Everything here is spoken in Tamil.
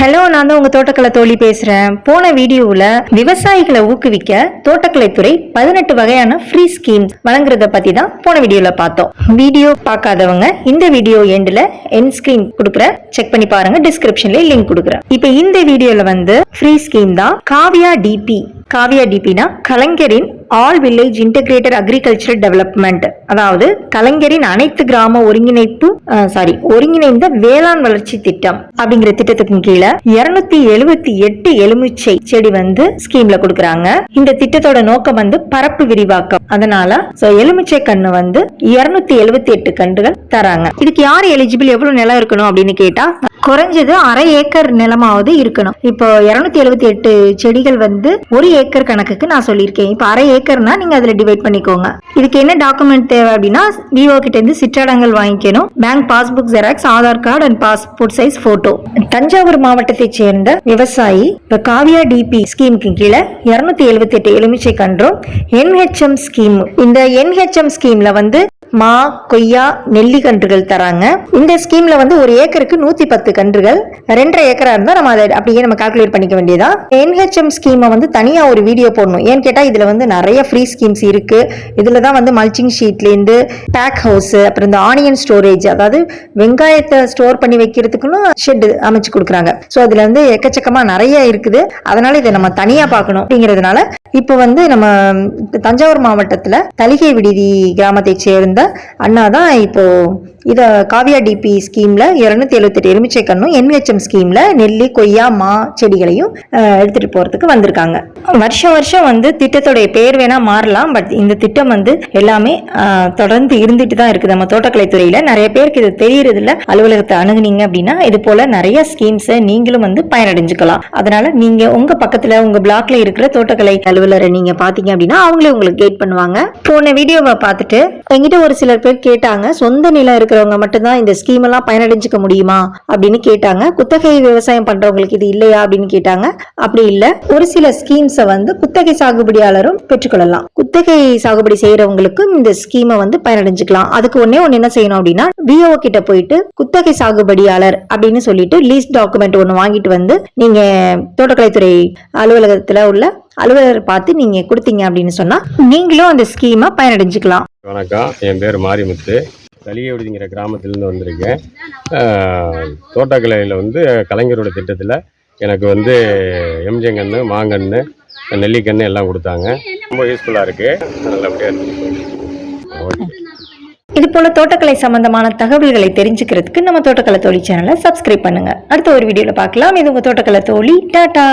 ஹலோ நான் தான் உங்க தோட்டக்கலை தோழி பேசுறேன். போன வீடியோவில் விவசாயிகளை ஊக்குவிக்க தோட்டக்கலைத்துறை பதினெட்டு வகையான ஃப்ரீ ஸ்கீம் வழங்குறத பத்தி தான் போன வீடியோல பார்த்தோம். வீடியோ பார்க்காதவங்க இந்த வீடியோ எண்டில் என் ஸ்கிரீன் கொடுக்குற செக் பண்ணி பாருங்க டிஸ்கிரிப்ஷன்ல லிங்க் கொடுக்குறேன். இப்போ இந்த வீடியோல வந்து ஃப்ரீ ஸ்கீம் தான் காவியா டிபி காவியா டிபினா கலைஞரின் all village integrated agricultural development அதாவது கலைஞரின் அனைத்து கிராம ஒருங்கிணைப்பு சாரி ஒருங்கிணைந்த வேளாண் வளர்ச்சி திட்டம் அப்படிங்கிற திட்டத்துக்கு கீழே இருநூத்தி எழுபத்தி எட்டு எலுமிச்சை செடி வந்து ஸ்கீம்ல கொடுக்கறாங்க. இந்த திட்டத்தோட நோக்கம் வந்து பரப்பு விரிவாக்கம். அதனால எலுமிச்சை கண்ணு வந்து இருநூத்தி எழுபத்தி எட்டு கன்றுகள் தராங்க. இதுக்கு யார் எலிஜிபிள் எவ்வளவு நிலம் இருக்கணும் அப்படின்னு கேட்டா குறைஞ்சது அரை ஏக்கர் நிலமாவது இருக்கணும். இப்போ இருநூத்தி எழுபத்தி எட்டு செடிகள் வந்து ஒரு ஏக்கர் கணக்குக்கு நான் சொல்லியிருக்கேன். இப்போ அரை ஏக்கர்னா நீங்க அதுல டிவைட் பண்ணிக்கோங்க. இதுக்கு என்ன டாக்குமெண்ட் தேவை அப்படின்னா விஓ கிட்ட இருந்து சிற்றடங்கள் வாங்கிக்கணும். Bank passbook xerox Aadhaar card and passport size photo Thanjavur மாவட்டத்தைச் சேர்ந்த விவசாயி இப்போ காவியா டிபி ஸ்கீமுக்கு கீழே இருநூத்தி எழுபத்தி எட்டு எலுமிச்சை கன்றும் என்ஹெச்எம் ஸ்கீம் இந்த என்ஹெச்எம் ஸ்கீம்ல வந்து மா கொய்யா நெல்லி கன்றுகள் தராங்க. இந்த ஸ்கீம்ல வந்து ஒரு ஏக்கருக்கு நூத்தி பத்து கன்றுகள் ரெண்டரை ஏக்கரா இருந்தா நம்ம அதை அப்படியே நம்ம கால்குலேட் பண்ணிக்க வேண்டியதா? என்ஹெச்எம் ஸ்கீமை வந்து தனியா ஒரு வீடியோ போடணும். ஏன்னு கேட்டா இதுல வந்து நிறைய ஃப்ரீ ஸ்கீம்ஸ் இருக்கு. இதுல தான் வந்து மல்ச்சிங் ஷீட்ல இருந்து பேக் ஹவுஸ் அப்புறம் இந்த ஆனியன் ஸ்டோரேஜ் அதாவது வெங்காயத்தை ஸ்டோர் பண்ணி வைக்கிறதுக்குன்னு ஷெட் அமைச்சு கொடுக்குறாங்க. ஸோ அதுல வந்து எக்கச்சக்கமா நிறைய இருக்குது. அதனால இதை நம்ம தனியா பார்க்கணும் அப்படிங்கிறதுனால இப்போ வந்து நம்ம தஞ்சாவூர் மாவட்டத்துல தலிகை விடுதி கிராமத்தை சேர்ந்த அண்ணா தான் இப்போ இதை காவியா டிபி ஸ்கீமில் இருநூத்தி எழுபத்தெட்டு எலுமிச்சை கண்ணும் என்ஹெச்எம் ஸ்கீமில் நெல்லி கொய்யா மா செடிகளையும் எடுத்துகிட்டு எடுத்துட்டு வந்திருக்காங்க. வருஷம் வருஷம் வந்து திட்டத்தோடைய பேர் வேணால் மாறலாம் பட் இந்த திட்டம் வந்து எல்லாமே தொடர்ந்து இருந்துட்டு தான் இருக்குது. நம்ம தோட்டக்கலைத்துறையில் நிறைய பேருக்கு இது தெரியறதில்ல. அலுவலகத்தை அணுகுனீங்க அப்படின்னா இது போல் நிறைய ஸ்கீம்ஸை நீங்களும் வந்து பயனடைஞ்சுக்கலாம். அதனால நீங்கள் உங்கள் பக்கத்தில் உங்கள் பிளாக்ல இருக்கிற தோட்டக்கலை அலுவலரை நீங்கள் பார்த்தீங்க அப்படின்னா அவங்களே உங்களுக்கு கைட் பண்ணுவாங்க. போன வீடியோவை பார்த்துட்டு எங்கிட்ட ஒரு சிலர் பேர் கேட்டாங்க சொந்த நிலம் இருக்கிறவங்க மட்டும்தான் இந்த ஸ்கீம் எல்லாம் பயனடைஞ்சுக்க முடியுமா அப்படின்னு கேட்டாங்க. குத்தகை விவசாயம் பண்றவங்களுக்கு இது இல்லையா அப்படின்னு கேட்டாங்க. அப்படி இல்ல. ஒரு சில ஸ்கீம்ஸை வந்து குத்தகை சாகுபடியாளரும் பெற்றுக்கொள்ளலாம். குத்தகை சாகுபடி செய்யறவங்களுக்கும் இந்த ஸ்கீமை வந்து பயனடைஞ்சுக்கலாம். அதுக்கு ஒன்னே ஒண்ணு என்ன செய்யணும் அப்படின்னா விஓ கிட்ட போயிட்டு குத்தகை சாகுபடியாளர் அப்படின்னு சொல்லிட்டு லீஸ் டாக்குமெண்ட் ஒன்று வாங்கிட்டு வந்து நீங்க தோட்டக்கலைத்துறை அலுவலகத்துல உள்ள அலுவலர் பார்த்து நீங்க கொடுத்தீங்க அப்படின்னு சொன்னா நீங்களும் அந்த ஸ்கீமை பயனடைஞ்சுக்கலாம். வணக்கம். என் பேர் மாரிமுத்து. தலியவிடுதிங்கிற கிராமத்துலேருந்து வந்திருக்கேன். தோட்டக்கலையில் வந்து கலைஞரோட திட்டத்தில் எனக்கு வந்து எம்ஜங்கன்று மாங்கன்று நெல்லிக்கன்று எல்லாம் கொடுத்தாங்க. ரொம்ப யூஸ்ஃபுல்லாக இருக்குது நல்லபடியாக இருக்குது ஓகே இது போல தோட்டக்கலை சம்பந்தமான தகவல்களை தெரிஞ்சுக்கிறதுக்கு நம்ம தோட்டக்கலை தோழி சேனலை சப்ஸ்கிரைப் பண்ணுங்க. அடுத்த ஒரு வீடியோவில் பார்க்கலாம். இது உங்கள் தோட்டக்கலை தோழி. டாட்டா!